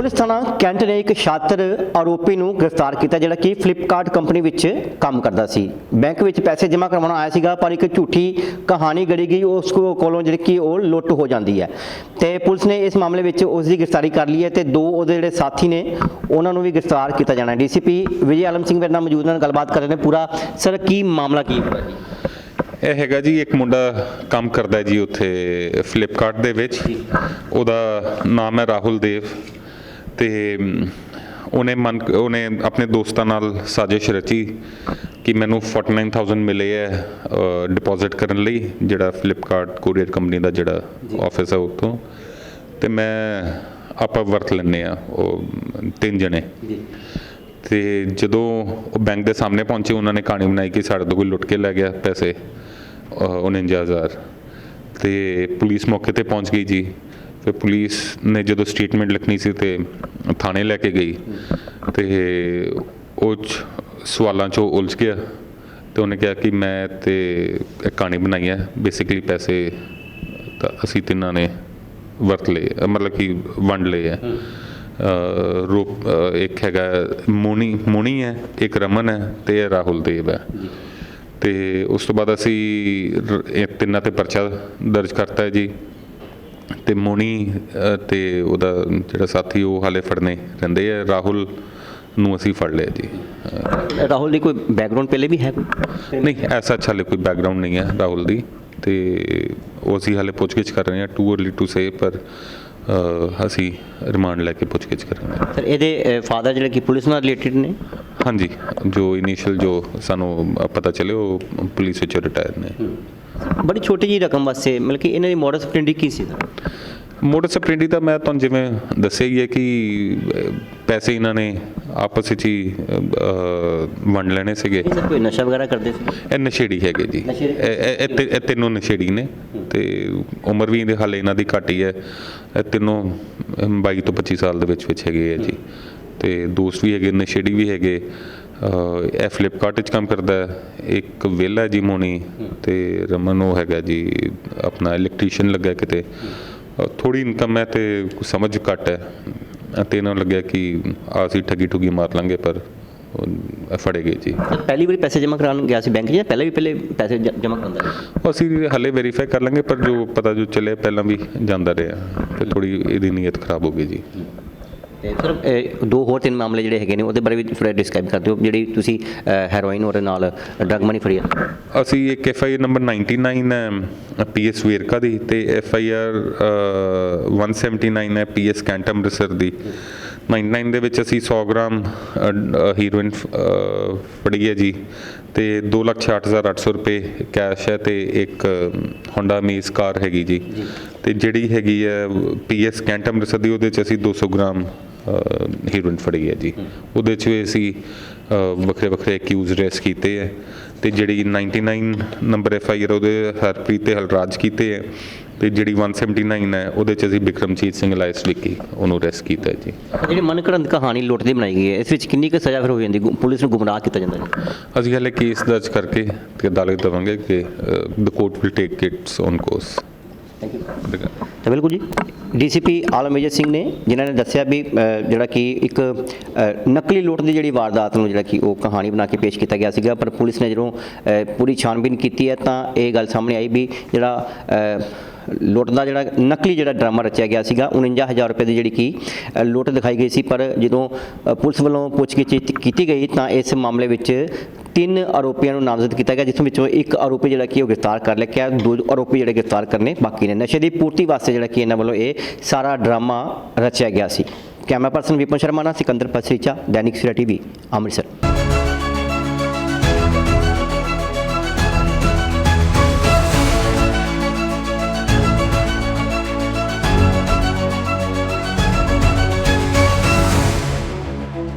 Police ਥਾਣਾ cantt ਨੇ ਇੱਕ ਛਾਤਰ ਆਰੋਪੀ ਨੂੰ ਗ੍ਰਿਫਤਾਰ ਕੀਤਾ ਜਿਹੜਾ ਕਿ ਫਲਿੱਪਕਾਰਟ ਕੰਪਨੀ ਵਿੱਚ ਕੰਮ ਕਰਦਾ ਸੀ। ਬੈਂਕ ਵਿੱਚ ਪੈਸੇ ਜਮ੍ਹਾਂ ਕਰਵਾਉਣ ਆਇਆ ਸੀਗਾ ਪਰ ਇੱਕ ਝੂਠੀ ਕਹਾਣੀ ਗੜੀ ਗਈ ਉਸ ਕੋਲੋਂ ਜਿਹੜੀ ਕਿ ਉਹ ਲੁੱਟ ਹੋ ਜਾਂਦੀ ਹੈ। ਤੇ ਪੁਲਿਸ ਨੇ ਇਸ ਮਾਮਲੇ ਵਿੱਚ ਉਸ ਦੀ ਗ੍ਰਿਫਤਾਰੀ ਕਰ ਲਈ ਹੈ ਤੇ ਦੋ ਉਹਦੇ ਜਿਹੜੇ ਸਾਥੀ ਨੇ ਉਹਨਾਂ ਨੂੰ ਵੀ ਗ੍ਰਿਫਤਾਰ ਕੀਤਾ ਜਾਣਾ ਹੈ। ਡੀਸੀਪੀ ਵਿਜੇ ਆਲਮ ਸਿੰਘ ਮੇਰੇ ਨਾਲ ਮੌਜੂਦ ਨੇ ਗੱਲਬਾਤ ਕਰ ਰਹੇ ਨੇ ਪੂਰਾ। ਸਰ ਕੀ ਮਾਮਲਾ ਕੀ ਹੈ ਇਹ ਹੈਗਾ ਜੀ ਇੱਕ ਮੁੰਡਾ ਕੰਮ ਕਰਦਾ ਜੀ ਉੱਥੇ ਫਲਿੱਪਕਾਰਟ ਦੇ ਵਿੱਚ। ਉਹਦਾ ਨਾਮ ਹੈ ਰਾਹੁਲ ਦੇਵ। ਤੇ ਉਹਨੇ ਮਨ ਉਹਨੇ ਆਪਣੇ ਦੋਸਤਾਂ ਨਾਲ ਸਾਜ਼ਿਸ਼ ਰਚੀ ਕਿ ਮੈਨੂੰ 49000 ਮਿਲੇ ਹੈ ਡਿਪੋਜ਼ਿਟ ਕਰਨ ਲਈ ਜਿਹੜਾ ਫਲਿੱਪਕਾਰਟ ਕੋਰੀਅਰ ਕੰਪਨੀ ਦਾ ਜਿਹੜਾ ਆਫਿਸ ਹੈ ਉੱਥੋਂ। ਤੇ ਮੈਂ ਆਪਾਂ ਵਰਤ ਲੈਂਦੇ ਆ ਉਹ ਤਿੰਨ ਜਣੇ। ਤੇ ਜਦੋਂ ਉਹ ਬੈਂਕ ਦੇ ਸਾਹਮਣੇ ਪਹੁੰਚੇ ਉਹਨਾਂ ਨੇ ਕਹਾਣੀ ਬਣਾਈ ਕਿ ਸਾਡੇ ਤੋਂ ਕੋਈ ਲੁੱਟ ਕੇ ਲੈ ਗਿਆ ਪੈਸੇ ਅਹ 49000 ਤੇ ਪੁਲਿਸ ਮੌਕੇ ਤੇ ਪਹੁੰਚ ਗਈ ਜੀ। ਫਿਰ ਪੁਲਿਸ ਨੇ ਜਦੋਂ ਸਟੇਟਮੈਂਟ ਲਿਖਣੀ ਸੀ ਤੇ ਥਾਣੇ ਲੈ ਕੇ ਗਈ ਤੇ ਉਹ ਸਵਾਲਾਂ 'ਚੋਂ ਉਲਝ ਗਿਆ ਤੇ ਉਹਨੇ ਕਿਹਾ ਕਿ ਮੈਂ ਤੇ ਇੱਕ ਕਹਾਣੀ ਬਣਾਈ ਹੈ ਬੇਸਿਕਲੀ ਪੈਸੇ ਤਾਂ ਅਸੀਂ ਤਿੰਨਾਂ ਨੇ ਵਰਤ ਲਏ ਮਤਲਬ ਕਿ ਵੰਡ ਲਏ ਹੈ। ਰੂਪ ਇੱਕ ਹੈਗਾ ਮੋਨੀ ਮੋਨੀ ਹੈ ਇੱਕ ਰਮਨ ਹੈ ਤੇ ਇਹ ਰਾਹੁਲ ਦੇਵ ਹੈ। ਤੇ ਉਸ ਤੋਂ ਬਾਅਦ ਅਸੀਂ ਤਿੰਨਾਂ ਤੇ ਪਰਚਾ ਦਰਜ ਕਰਤਾ ਹੈ ਜੀ। ਤੇ ਮੋਨੀ ਤੇ ਉਹਦਾ ਜਿਹੜਾ ਸਾਥੀ ਉਹ ਹਾਲੇ ਫੜਨੇ ਰਹਿੰਦੇ ਆ। ਰਾਹੁਲ ਨੂੰ ਅਸੀਂ ਫੜ ਲਿਆ ਜੀ। ਰਾਹੁਲ ਦੀ ਕੋਈ ਬੈਕਗ੍ਰਾਉਂਡ ਪਹਿਲੇ ਵੀ ਹੈ ਨਹੀਂ ਐਸਾ ਅੱਛਾ ਹਾਲੇ ਕੋਈ ਬੈਕਗ੍ਰਾਉਂਡ ਨਹੀਂ ਹੈ ਰਾਹੁਲ ਦੀ। ਤੇ ਉਹ ਅਸੀਂ ਹਾਲੇ ਪੁੱਛਗਿੱਛ ਕਰ ਰਹੇ ਹਾਂ ਟੂ अर्ਲੀ ਟੂ ਸੇ ਪਰ ਅਸੀਂ ਰਿਮਾਂਡ ਲੈ ਕੇ ਪੁੱਛਗਿੱਛ ਕਰਾਂਗੇ ਸਰ ਇਹਦੇ ਫਾਦਰ ਜਿਹੜੇ ਕਿ ਪੁਲਿਸ ਨਾਲ ਰਿਲੇਟਡ ਨੇ? ਹਾਂਜੀ ਜੋ ਇਨੀਸ਼ੀਅਲ ਜੋ ਸਾਨੂੰ ਪਤਾ ਚੱਲੇ ਉਹ ਪੁਲਿਸ ਵਿੱਚੋਂ ਰਿਟਾਇਰ ਨੇ। ਬੜੀ ਛੋਟੀ ਜੀ ਰਕਮ ਵਾਸਤੇ ਮਤਲਬ ਕਿ ਇਹਨਾਂ ਦੀ ਮੋਡਸ ਪ੍ਰਿੰਟਿੰਗ ਕੀ ਸੀ? ਸਰ ਮੋਡਸ ਆਪਰੈਂਡੀ ਦਾ ਮੈਂ ਤੁਹਾਨੂੰ ਜਿਵੇਂ ਦੱਸਿਆ ਹੀ ਹੈ ਕਿ ਪੈਸੇ ਇਹਨਾਂ ਨੇ ਆਪਸ ਵਿੱਚ ਹੀ ਵੰਡ ਲੈਣੇ ਸੀਗੇ। ਇਹ ਸਰ ਕੋਈ ਨਸ਼ਾ ਵਗੈਰਾ ਕਰਦੇ ਸੀ? ਇਹ ਨਸ਼ੇੜੀ ਹੈਗੇ ਜੀ। ਇਹ- ਇਹ ਤਿ- ਤਿੰਨੋਂ ਨਸ਼ੇੜੀ ਨੇ ਤੇ ਉਮਰ ਵੀ ਇਹਦੇ ਹਾਲੇ ਇਹਨਾਂ ਦੀ ਘੱਟ ਹੀ ਹੈ। ਇਹ ਤਿੰਨੋਂ ਅਮ, 22 ਤੋਂ 25 ਸਾਲ ਦੇ ਵਿੱਚ ਵਿੱਚ ਹੈਗੇ ਆ ਜੀ। ਤੇ ਦੋਸਤ ਵੀ ਹੈਗੇ ਨਸ਼ੇੜੀ ਵੀ ਹੈਗੇ। ਇਹ ਫਲਿੱਪਕਾਰਟ ਵਿੱਚ ਕੰਮ ਕਰਦਾ ਹੈ। ਇੱਕ ਵਿਹਲਾ ਜੀ ਮੋਨੀ ਤੇ ਰਮਨ ਉਹ ਹੈਗਾ ਜੀ ਆਪਣਾ ਇਲੈਕਟ੍ਰੀਸ਼ੀਅਨ ਲੱਗਾ ਕਿਤੇ। ਥੋੜੀ ਇਨਕਮ ਹੈ ਤੇ ਸਮਝ ਘੱਟ ਹੈ। ਤੇ ਇਹਨਾਂ ਨੂੰ ਲੱਗਿਆ ਕਿ ਅਸੀਂ ਠੱਗੀ ਠੁੱਗੀ ਮਾਰ ਲਾਂਗੇ ਪਰ ਉਹ ਫੜੇ ਗਏ ਜੀ। ਪਹਿਲੀ ਵਾਰੀ ਪੈਸੇ ਜਮ੍ਹਾਂ ਕਰਾਉਣ ਗਿਆ ਸੀ ਬੈਂਕ 'ਚ ਜਾਂ ਪਹਿਲਾਂ ਵੀ ਪਹਿਲੇ ਪੈਸੇ ਜਮ੍ਹਾਂ ਕਰਾਉਂਦਾ ਰਿਹਾ? ਅਸੀਂ ਹਲੇ ਵੈਰੀਫਾਈ ਕਰ ਲਾਂਗੇ ਪਰ ਜੋ ਪਤਾ ਜੋ ਚੱਲੇ ਪਹਿਲਾਂ ਵੀ ਜਾਂਦਾ ਰਿਹਾ। ਤੇ ਥੋੜੀ ਇਹਦੀ ਨੀਅਤ ਖਰਾਬ ਹੋ ਗਈ ਜੀ। ਤੇ ਸਰ ਇਹ ਦੋ ਹੋਰ ਤਿੰਨ ਮਾਮਲੇ ਜਿਹੜੇ ਹੈਗੇ ਨੇ ਉਹਦੇ ਬਾਰੇ ਵੀ ਥੋੜਾ ਡਿਸਕ੍ਰਾਈਬ ਕਰ ਦਿਓ ਜਿਹੜੀ ਤੁਸੀਂ ਹੈਰੋਇਨ ਔਰ ਨਾਲ ਡਰਗ ਮਨੀ ਫੜੀ ਅਸੀਂ ਇੱਕ ਐਫ ਆਈ ਆਰ ਨੰਬਰ 99 ਹੈ ਪੀ ਐਸ ਵੇਰਕਾ ਦੀ ਤੇ ਐਫ ਆਈ ਆਰ 179 ਹੈ ਪੀ ਐਸ ਕੈਂਟ ਅੰਮ੍ਰਿਤਸਰ ਦੀ। 99 ਦੇ ਵਿੱਚ ਅਸੀਂ 100 ਗ੍ਰਾਮ ਹੀਰੋਇਨ ਫੜੀ ਹੈ ਜੀ ਤੇ 266800 ਰੁਪਏ ਕੈਸ਼ ਹੈ ਤੇ ਇੱਕ ਹੋਂਡਾ ਮੀਜ਼ ਕਾਰ ਹੈਗੀ ਜੀ। ਤੇ ਜਿਹੜੀ ਹੈਗੀ ਹੈ ਪੀ ਐਸ ਕੈਂਟ ਅੰਮ੍ਰਿਤਸਰ ਦੀ ਉਹਦੇ ਚ ਅਸੀਂ 200 ਗ੍ਰਾਮ ਹੀਰੋਇਨ ਫੜੀ ਹੈ ਜੀ। ਉਹਦੇ ਚ ਵੀ ਅਸੀਂ ਵੱਖਰੇ ਵੱਖਰੇ ਅਕਿਊਜ਼ ਰੈਸ ਕੀਤੇ ਹੈ ਤੇ ਜਿਹੜੀ 99 ਨੰਬਰ ਐਫ ਆਈ ਆਰ ਉਹਦੇ ਹਰਪ੍ਰੀਤ ਤੇ ਹਲਰਾਜ ਕੀਤੇ ਹੈ ਤੇ ਜਿਹੜੀ 179 ਹੈ ਉਹਦੇ ਚ ਅਸੀਂ ਬਿਕਰਮਜੀਤ ਸਿੰਘ ਲਾਇਸ ਵਿੱਕੀ ਉਹਨੂੰ ਰੈਸ ਕੀਤਾ ਜੀ। ਜਿਹੜੀ ਮਨ ਘੜਨ ਕਹਾਣੀ ਲੁੱਟ ਦੀ ਬਣਾਈ ਗਈ ਹੈ ਇਸ ਵਿੱਚ ਕਿੰਨੀ ਕੁ ਸਜ਼ਾ ਫਿਰ ਹੋ ਜਾਂਦੀ ਪੁਲਿਸ ਨੂੰ ਗੁੰਮਰਾਹ ਕੀਤਾ ਜਾਂਦਾ ਹੈ? ਅਸੀਂ ਹਲੇ ਕੇਸ ਦਰਜ ਕਰਕੇ ਤੇ ਅਦਾਲਤ ਦੇਵਾਂਗੇ ਕਿ the court will take its own course thank you ਤਾਂ ਬਿਲਕੁਲ ਜੀ। ਡੀਸੀਪੀ ਆਲਮੇਜਰ ਸਿੰਘ ਨੇ, ਜਿਨ੍ਹਾਂ ਨੇ ਦੱਸਿਆ ਵੀ ਜਿਹੜਾ ਕਿ ਇੱਕ ਨਕਲੀ ਲੁੱਟ ਦੀ ਜਿਹੜੀ ਵਾਰਦਾਤ ਨੂੰ ਜਿਹੜਾ ਕਿ ਉਹ ਕਹਾਣੀ ਬਣਾ ਕੇ ਪੇਸ਼ ਕੀਤਾ ਗਿਆ ਸੀਗਾ, ਪਰ ਪੁਲਿਸ ਨੇ ਜਦੋਂ ਪੂਰੀ ਛਾਣਬੀਨ ਕੀਤੀ ਹੈ, ਤਾਂ ਇਹ ਗੱਲ ਸਾਹਮਣੇ ਆਈ ਵੀ ਜਿਹੜਾ ਲੁੱਟ ਦਾ ਜਿਹੜਾ ਨਕਲੀ ਜਿਹੜਾ ਡਰਾਮਾ ਰਚਿਆ ਗਿਆ ਸੀਗਾ 49000 ਰੁਪਏ ਦੀ ਜਿਹੜੀ ਕਿ ਲੁੱਟ ਦਿਖਾਈ ਗਈ ਸੀ, ਪਰ ਜਦੋਂ ਪੁਲਿਸ ਵੱਲੋਂ ਪੁੱਛਗਿੱਛ ਕੀਤੀ ਗਈ ਤਾਂ ਇਸ ਮਾਮਲੇ ਵਿੱਚ ਤਿੰਨ ਆਰੋਪੀਆਂ ਨੂੰ ਨਾਮਜ਼ਦ ਕੀਤਾ ਗਿਆ ਜਿਸ ਵਿੱਚੋਂ ਇੱਕ ਆਰੋਪੀ ਜਿਹੜਾ ਕਿ ਉਹ ਗ੍ਰਿਫਤਾਰ ਕਰ ਲਿਆ ਗਿਆ ਦੋ ਆਰੋਪੀ ਜਿਹੜੇ ਗ੍ਰਿਫਤਾਰ ਕਰਨੇ ਬਾਕੀ ਨੇ। ਨਸ਼ੇ ਦੀ ਪੂਰਤੀ ਵਾਸਤੇ ਜਿਹੜਾ ਕਿ ਇਹਨਾਂ ਵੱਲੋਂ ਇਹ ਸਾਰਾ ਡਰਾਮਾ ਰਚਿਆ ਗਿਆ ਸੀ। ਕੈਮਰਾ ਪਰਸਨ ਵਿਪਨ ਸ਼ਰਮਾ ਨਾਲ ਸਿਕੰਦਰ ਪਸਰੀਚਾ, ਦੈਨਿਕ ਸਵੇਰਾ ਟੀਵੀ, ਅੰਮ੍ਰਿਤਸਰ।